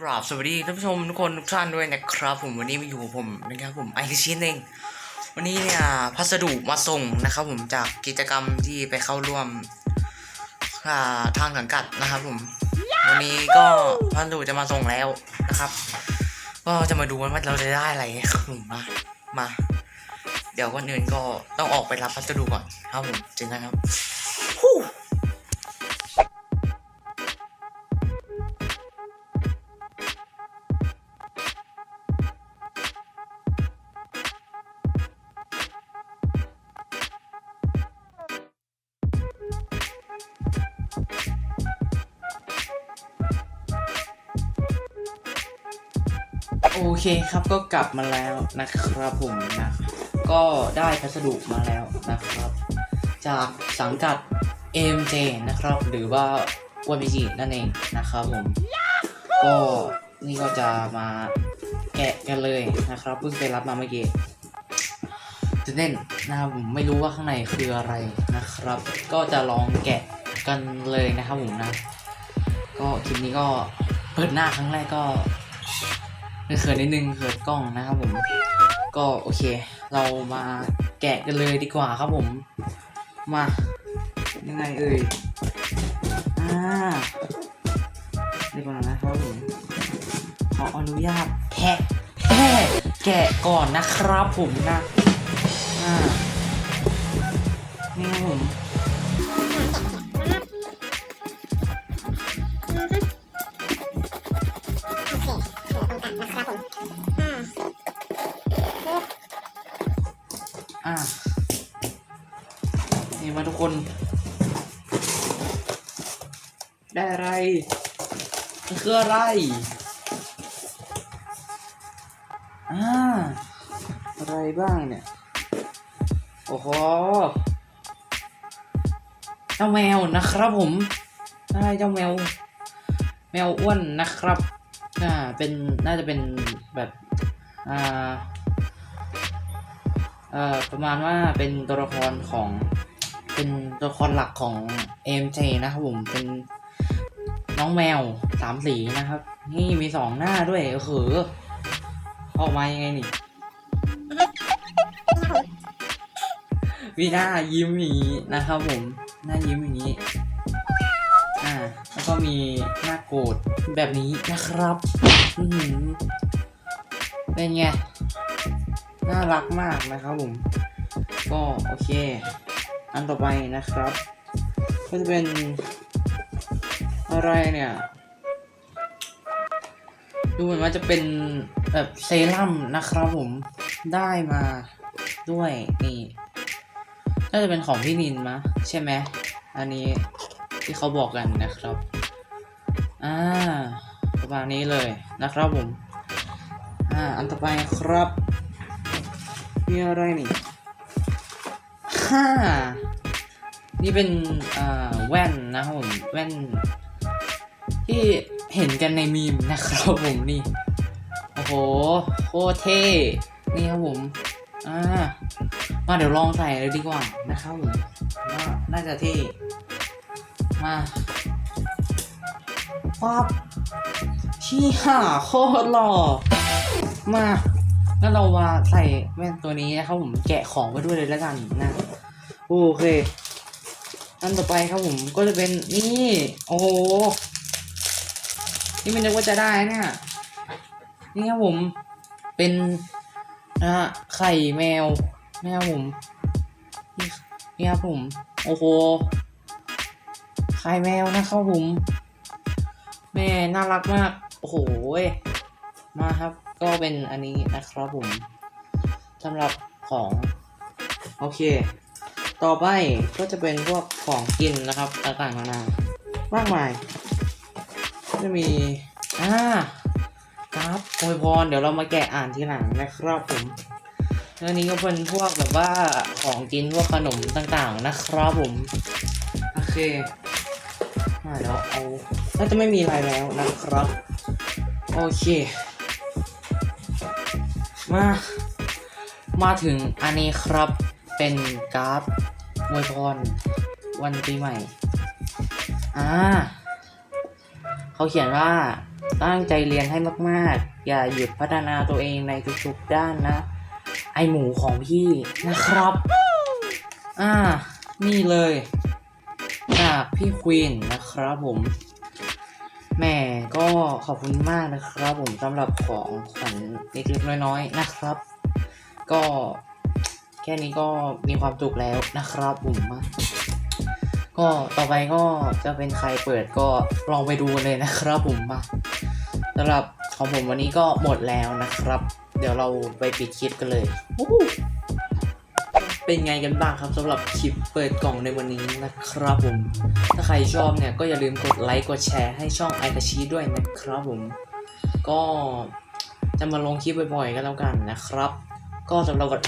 กราบสวัสดีท่านผู้ชมทุกคนทุกท่านด้วยนะครับ ผมวันนี้มาอยู่ผมนะครับผมไอคิชินเองวันนี้เนี่ยพัสดุมาส่งนะครับ ผมจากกิจกรรมที่ไปเข้าร่วมอ่าทางสังกัดนะครับ ผม วันนี้ก็พัสดุจะมาส่งแล้วนะครับ ก็จะมาดูว่าเราจะได้อะไรครับผมมามา เดี๋ยวก่อนอื่นก็ต้องออกไปรับพัสดุก่อนครับผมเจอกันครับ โอเคครับก็กลับมาแล้วนะครับผมนะก็ได้พัสดุมาแล้วนะครับ จากสังกัด AMJ นะครับ หรือว่า YPG นั่นเองนะครับผม ก็นี่ก็จะมาแกะกันเลยนะครับเพิ่งไปรับมาเมื่อกี้ตื่นเต้นนะครับผมไม่รู้ว่าข้างในคืออะไรนะครับ ก็จะลองแกะกันเลยนะครับผมนะ ก็คลิปนี้ก็เปิดหน้าครั้งแรกก็ เขินนิดนึงเขินกล้องนะครับผม ก็โอเค เรามาแกะกันเลยดีกว่าครับผม มายังไงเอ่ยอ่าเดี๋ยวก่อนนะครับผมขออนุญาตแทะแทะแกะก่อนนะครับผมนะอ่า นี่มาทุกคน ได้อะไรมันคืออะไร อ่า อะไรบ้างเนี่ย โอ้โหเจ้าแมวนะครับผมได้เจ้าแมว แมวอ้วนนะครับ อ่า เป็น น่าจะเป็นแบบ อ่า เอ่อ ประมาณว่าเป็นตัวละครของ เป็นตัวละครหลักของ AMJ นะครับผมเป็นน้องแมวสามสีนะครับ นี่มีสองหน้าด้วยเออเหอออกมายังไงนี่วีหน้ายิ้มอย่างนี้นะครับผม หน้ายิ้มอย่างนี้อ่าแล้วก็มีหน้าโกรธแบบนี้นะครับอืเป็นไงน่ารักมากนะครับผม ก็โอเค อันต่อไปนะครับก็จะเป็นอะไรเนี่ยดูเหมือนว่าจะเป็นแบบเซรั่มนะครับผมได้มาด้วยนี่น่าจะเป็นของพี่นินมะใช่ไหมอันนี้ที่เขาบอกกันนะครับอ่าประมาณนี้เลยนะครับผมอ่าอันต่อไปครับมีอะไรนี่านี่เป็นแว่นนะครับผมแว่น ที่เห็นกันในมีมนะครับผมนี่โอ้โหโคตรเท่นี่ครับผมอ่ามาเดี๋ยวลองใส่เลยดีกว่านะครับผมว่าน่าจะเท่มาปั๊บชี้ห่าโคตรหล่อมางั้นเรามาใส่แว่นตัวนี้นะครับผมแกะของไปด้วยเลยแล้วกันนะ โอเคอันต่อไปครับผมก็จะเป็นนี่โอ้โหนี่ไม่นึกว่าจะได้เนี่ยนี่ครับผมเป็นนะฮะไข่แมวนะครับผมนี่นี่ครับผมโอ้โหไข่แมวนะครับผม แม่น่ารักมากโอ้โหมาครับก็เป็นอันนี้นะครับผมสำหรับของ โอเค ต่อไปก็จะเป็นพวกของกินนะครับต่างๆนานามากมายก็จะมีอ่าครับโอยพรเดี๋ยวเรามาแกะอ่านทีหลังนะครับผมอันนี้ก็เป็นพวกแบบว่าของกินพวกขนมต่างๆนะครับผมโอเคอ่าเดี๋ยวเอาน่าจะไม่มีอะไรแล้วนะครับ โอเค มา มาถึงอันนี้ครับเป็นการ์ด อวยพรวันปีใหม่ อ่า เขาเขียนว่าตั้งใจเรียนให้มาก ๆ อย่าหยุดพัฒนาตัวเองในทุกๆด้านนะ ไอหมูของพี่นะครับ อ่า นี่เลยจากพี่ควีนนะครับผมแม่ก็ขอบคุณมากนะครับผมสำหรับของขวัญเล็กๆน้อยๆนะครับ ก็ แค่นี้ก็มีความสุขแล้วนะครับผมก็ต่อไปก็จะเป็นใครเปิดก็ลองไปดูเลยนะครับผมมาสำหรับของผมวันนี้ก็หมดแล้วนะครับ เดี๋ยวเราไปปิดคลิปกันเลย เป็นไงกันบ้างครับสำหรับคลิปเปิดกล่องในวันนี้นะครับผม ถ้าใครชอบเนี่ยก็อย่าลืมกดไลค์กดแชร์ให้ช่องไอคาชิด้วยนะครับผม ก็จะมาลงคลิปบ่อยๆกันแล้วกันนะครับ ก็สำหรับวัน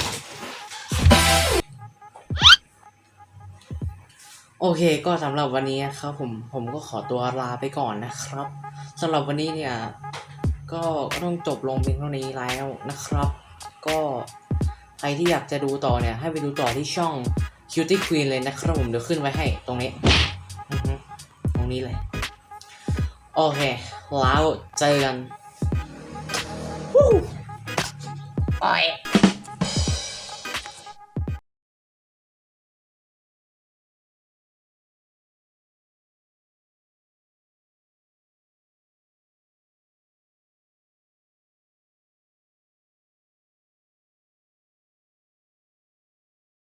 โอเคก็สำหรับวันนี้ครับผมผมก็ขอตัวลาไปก่อนนะครับสำหรับวันนี้เนี่ยก็ต้องจบลงเพียงเท่านี้แล้วนะครับ ก็ใครที่อยากจะดูต่อเนี่ย ให้ไปดูต่อที่ช่อง Cutie Queen เลยนะครับผมเดี๋ยวขึ้นไว้ให้ตรงนี้ตรงนี้เลย โอเค แล้วเจอกันปอย